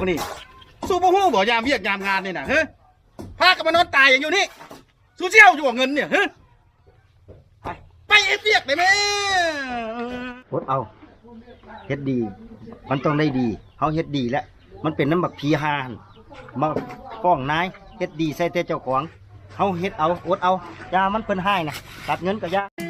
วกนี้ สู้บ่ฮู้บ่ยามเวียกยามงานนี่นะเฮ้ยพากันมานอนตายอย่างอยู่นี่สู้เจียวอยู่กับเงินเนี่ยเฮ้ยไปไปเอ็ดเวียกได้ไหมโคตเอาเฮ็ดดี มันต้องได้ดีเฮาเฮ็ดดีแล้วมันเป็นน้ำบักพีหานมาป้องนายเฮ็ดดีใส่แต่เจ้าของเฮาเฮ็ดเอาอดเอายามันเพิ่นให้นะตัดเงินก็อยา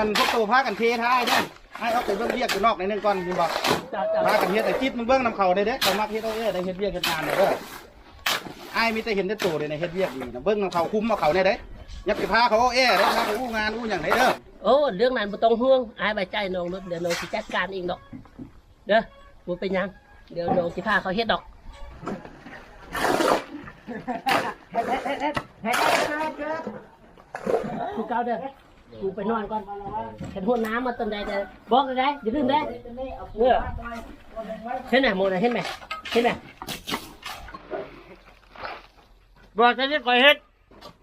อันพวกโตพากันเทท้ายเด้อให้เอาไปเบิ่งเวียกอยู่นอกในนึงก่อนคุณบอกพากันเฮ็ดแต่คิดมึงเบิ่งนํเขาได้เด้อเขามักเฮ็ดเอาเอ้ได้เฮ็ดเวียกเฮ็ดงานเด้ออ้ายมีแต่เห็นแต่โตเลยในเฮ็ดเวียกนี่นะเบิ่งนํเขาคุ้มเอาเขาได้เด้อย่าไปพาเขาเอาเอ้เด้อพาเขาอู้งานอู้หยังได้เด้อ โอ้เรื่องนั้นบ่ต้องห่วงอายใบใจน้องรถเดี๋ยวน้องสิจัดการเองดอกเด้อบ่เป็นหยังเดี๋ยวน้องสิพาเขาเฮ็ดดอกกูเก้าเด้อ กูไปนอนก่อนเห็นหัวน้ำมาตอนใดเด้อบอกเลยได้อย่าลืมเด้อเออเห็นไหมโมนะเห็นไหมเห็นไหมบอกจะได้ก่อยเฮ็ด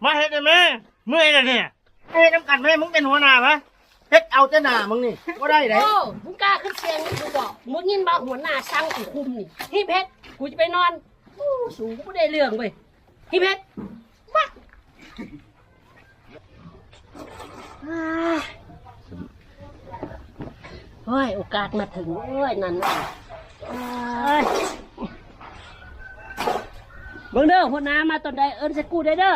มาเฮ็ดได้ไหมเมื่อยแล้วเนี่ยเฮ็ดน้ำกันไหมมึงเป็นหัวหน้าปะเฮ็ดเอาแต่หน้ามึงนี่ก็ได้เลยโอ้มึงกล้าขึ้นเสียงนี่กูบอกมึงยินบ่าหัวหน้าสั่งกูคุมนี่ฮิเพชรกูจะไปนอนโอ้สูงกูได้เรื่องเว้ยฮิเพชรมา โอ้ย โอกาสมาถึงโอ้ย นั่นน่ะโอ้ยเบิ่งเด้อหัวหน้ามาตอนใดเอิ้นใส่กูได้เด้อ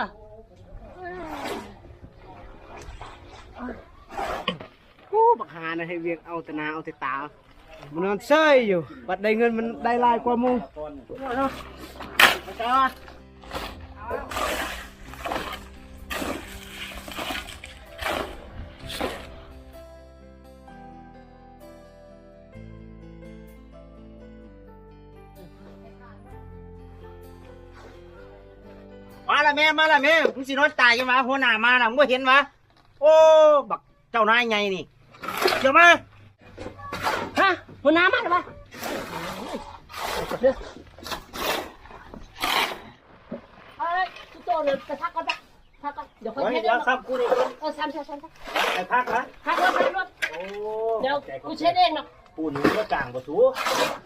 โอ้บักหานะให้เวียงเอาแต่หน้าเอาแต่ตา มันนอนเซ้ยอยู่ บัดได้เงินมันได้หลายกว่าหมูเนาะ มาละแม่มาละแม่มึงสินอนตายกันมาหัวหน้ามาน่ะมึงบ่เห็นวะโอ้บักเจ้านายไงนี่เดี๋ยวมาฮะหัวหน้ามาหรือเปล่าเด้อเอ้ยกูโตเลยไปพักก่อนไปพักก่อนเดี๋ยวค่อยเฮ้ยเฮ็ดเดี๋ยวเองครับกูนี่เออซ้ำซ้ำซ้ำซ้ไปพักนะำพักรถพักรถโอ้เดี๋ยวกูเช็ดเองเนาะปูนก็กลางบ่สู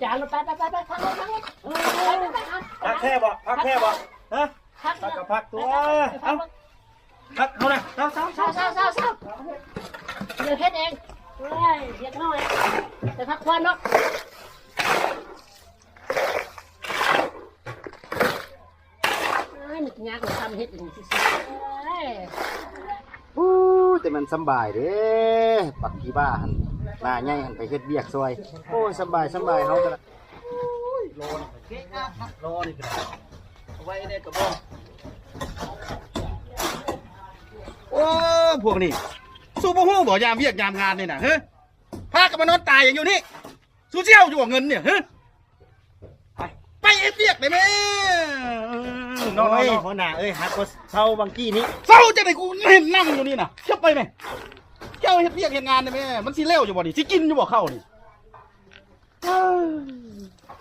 จานเราไปไปไปไปพักรถพักรถเออไปไปไปเอาพักแค่บ่พักแค่บ่ฮะ พักพักกับพักตัวเอาพักเอานะเศร้าเศร้าเศร้าเศร้าเศร้าเศร้าเดี๋ยวเฮ็ดเองเฮ้ยเฮ็ดน้อยแต่พักควันเนาะเอ้ยมันยากกว่าทำเฮ็ดอย่างนี้สิเอ้ยอู้แต่มันสำบายเด้ปักที่บ้าหันหน้าใหญ่หันไปเฮ็ดเวียกซอย โอ้ยสำบายสำบายเฮาก็ละรอนี่ก็ได้เอาไว้ในกระบอก โอ้พวกนี้สู้บ่ฮู้บ่ยามเวียกยามงานนี่นะเฮ้ยพากันมานอนตายอย่างอยู่นี่สู้เจียวอยู่กับเงินเนี่ยเฮ้ยไปไปเอ็ดเวียกได้ไหมนอนโอ้ยหัวหน้าเอ้ยหักก็เศร้าบางกี้นี้เศร้าจะได้กูเห็นนั่งอยู่นี่นะเจ้าไปไหมเจ้าเฮ็ดเวียกเฮ็ดงานได้ไหมมันสิเร็วอยู่บ่ดิสิกินอยู่บ่เข้านี่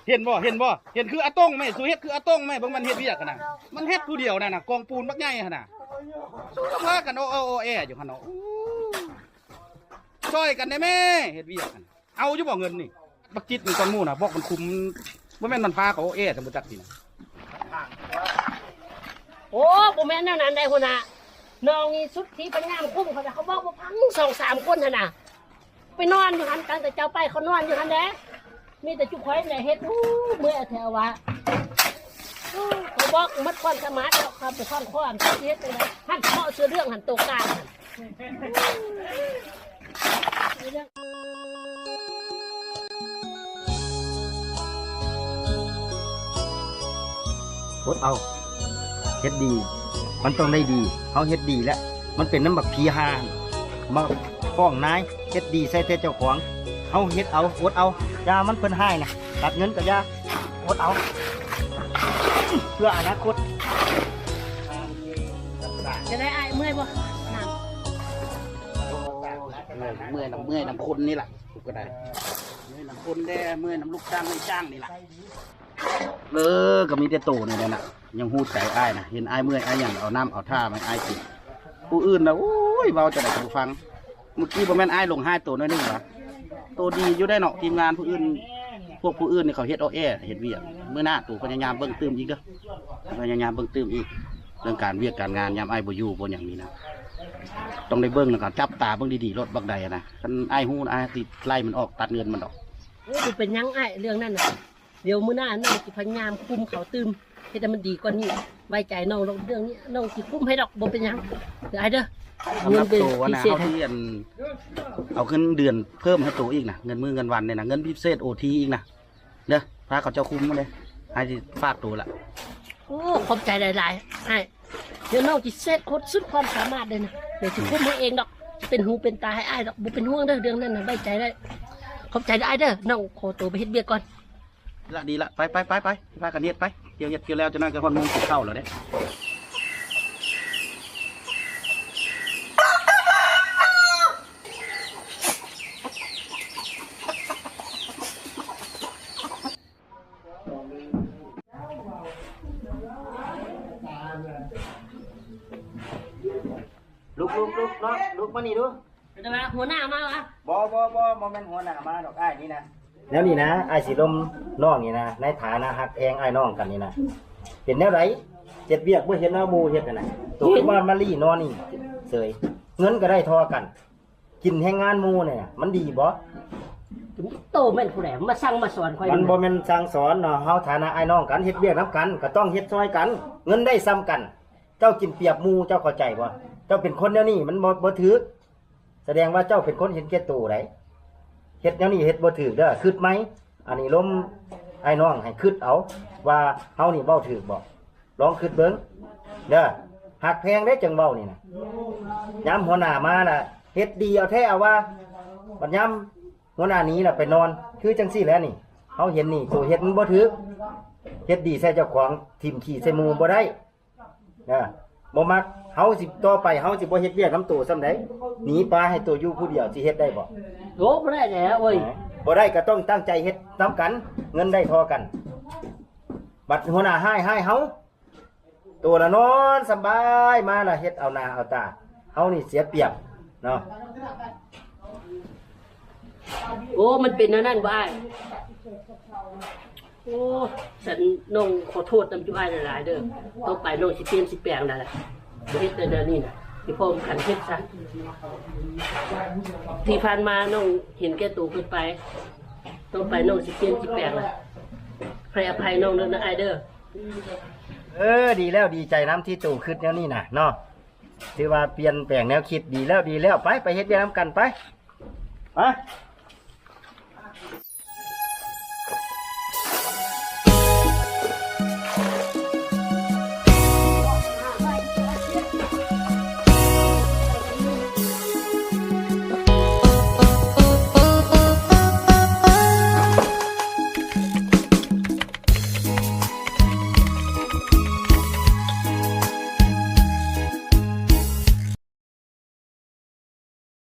เห็นบ่เห็นบ่เห็นคืออาต้งไหมสูเฮ็ดคืออาต้งไหมเบิ่งมันเฮ็ดเวียกกันน่ะมันเฮ็ดผู้เดียวน่ะน่ะกองปูนบักใหญ่หั่นน่ะสู้กับพากันโอโอโอแออยู่หั่นเนาะอู้ช่วยกันได้แม่เฮ็ดเวียกกันเอาอยู่บ่เงินนี่บักจิตนี่ตอนหมู่น่ะบอกมันคุมบ่แม่นมันพาเขาโอแอสมมุติจักสิน่ะโอ้บ่แม่นแนวนั้นได้หัวหน้าน้องนี่สุดที่เป็นงามคุ้มเขาน่ะเขาบอกว่าพังสองสามคนหั่นน่ะไปนอนอยู่หันกันแต่เจ้าไปเขานอนอยู่หันแดะ มีแต่จุกไข่ในเฮ็ดอู้เมื่อแถววะเขาบอกมัดความสมารถแล้วครับไปความความเฮ็ดไปเลยหันเพาะเสื้อเรื่องหันตกกลางหันอดเอาเฮ็ดดี มันต้องได้ดีเฮาเฮ็ดดีแล้ว มันเป็นน้ำบักพีหานมาฟ้องนายเฮ็ดดีใส่แต่เจ้าของ เฮาเฮ็ดเอาอดเอาอยามันเพิ่นให้นะตัดเงินก็อยาอดเอา เพื่ออนาคตจะได้อายเมื่อยบ่น้เมื่อยน้ำเมื่อยน้ำคนนี่แหละกูก็ได้เมื่อยน้ำคนแด้เมื่อยน้ำลูกจ้างไม่จ้างนี่แหละเออก็มีแต่โตนี่แหละนะยังหูใจอ้ายนะเห็นอ้ายเมื่อยอ้ายอย่างเอาน้ำเอาท่ามันอ้ายกินผู้อื่นนะโอ้ยเบาจะได้ผู้ฟัง เมื่อกี้บ่แม่นอ้ายลงห้าตัวน้อยหนึงเหรอ ตัวดีอยู่ได้เนาะทีมงานผู้อื่น พวกผู้อื่นนี่เขาเฮ็ดเอาแอเฮ็ดเวียกเมื่อหน้าตู่พยายามเบิ่งตื้มอีกเด้อพยายามเบิ่งตื้มอีก เรื่องการเวียกการงานยามอ้บ่อยู่บ่อย่างนี้นะต้องได้เบิ่งแล้วก็จับตาเบิ่งดีๆรถบักใดนะคันไอ้ฮู้อ้ติดไล่มันออกตัดเงินมันออกำโอ้ยเป็นยังไอ้เรื่องนั้นน่ะเดี๋ยวมื้อหน้าน้องสิพยายามคุมเขาตืมให้แต่มันดีกว่านี้ไว้ใจน้องเรื่องนี้น้องสิคุมให้ดอกบ่เป็นยังเดี๋ยวไอ้เด้อ สำหรับเป็นตัวนะพิเศษเฮาที่อันเอาขึ้นเดือนเพิ่มให้ตัวอีกนะเงินมื้อเงินวันเนี่ยนะเงินพิเศษ OT อีกนะเด้อพาเขาเจ้าคุมมาเลยให้สิฝากตัวละโอ้ขอบใจหลายๆไอ้เดี๋ยวน้องจิเซตโคตรสุดความสามารถเลยนะเดี๋ยวจะคุมให้เองดอกจะเป็นหูเป็นตาให้ไอ้ายดอกบุเป็นห่วงเด้อเรื่องนั้นนะไว้ใจได้ขอบใจได้เด้อน้องขอตัวไปเฮ็ดเบียกก่อนละดีละไปไปไปไปพากันเฮ็ดไปเกี่ยวเฮ็ดเกี่ยวแล้วจะนั่งกันฮอดโมงสิเข้าแล้วเด้ ลุกลุกลุกเนาะลุกมานี่ดูเดี๋ยวมาหัวหน้ามาวะบอบอบอบ่แม่นหัวหน้ามาดอกอ้ายนี่นะแล้วนี่นะอ้ายสิลมน้องนี่นะในฐานะฮักแพงอ้ายน้องกันนี่นะเป็นแนวไหนเจ็ดเบียกบ่เห็นเอาหมู่เฮ็ดนั่นน่ะตัวบ้านมาลี่นอนนี่เสยเงินก็ได้ทอกัน กินแรงงานหมู่เนี่ย มันดีบ่โตแม่นผู้ใดมาสั่งมาสอนคอยมันดูบ่แม่นสั่งสอนเนาะเฮาฐานะอ้ายน้องกันเฮ็ดเบียกนํกัน ก็ต้องเฮ็ดซอยกัน เงินได้ซ้ำกัน เจ้ากินเปรียบหมู่เจ้าเข้าใจบ่ เจ้าเป็นคนแนวนี้มันบ่บ่ถือแสดงว่าเจ้าเป็นคนเห็นแก่ตัวไดเฮ็ดแนวนี้เฮ็ดบ่ถูกเด้อคิดไหม อันนี้ล้มไอ้น้องให้คิดเอา ว่าเฮานี่เว้าถูกบ่ลองคิดเบิ่งเด้อหักแพงได้จังเว้านี่นะยามหัวหน้ามาน่ะเฮ็ดดีเอาแท้เอาว่าบัดยามหัวหน้านี้น่ะไปนอน คือจังซี่แล้วนี่เฮาเห็นนี่ตัวเฮ็ดมันบ่ถูกเฮ็ดดีใส่เจ้าของทิ่มขี้ใส่หมู่บ่ได้เด้อบ่มัก เฮาสิต่อไปเฮาสิบ่เฮ็ดเวียกนำตัวซำใดหนีปลาให้ตัวอยู่ผู้เดียวสิเฮ็ดได้บ่โอ้บ่ได้แล้วเว้ยบ่ได้ก็ต้องตั้งใจเฮ็ดนํกัน เงินได้พอกัน บัดหัวหน้าให้ให้เฮาตัวละนอนสำบายมาละเฮ็ดเอาหน้าเอาตาเฮานี่เสียเปรียบเนาะโอ้มันเป็นแนวนั้นบ่อ้ายโอ้ฉันน้องขอโทษนำจุอ้ายหลายๆเด้อต่อไปน้องสิเปลี่ยนสิแปลงนั่นแหละบ่ เฮ็ดแต่เดี๋ยวนี้น่ะสิพร้อมันเฮ็ดซะที่ผ่านมาน้องเห็นแก่ตัวเกินไปต่องไปน้องสิเปลี่ยนสิแปลงน่ะให้อภัยน้องเด้อนะไอเด้อเออดีแล้วดีใจน้ำที่ตู่คิดแนวนี้น่ะเนาะถือว่าเปลี่ยนแปลงแนวคิดดีแล้วดีแล้วไปไปเฮ็ดเวียกนํกันไปไป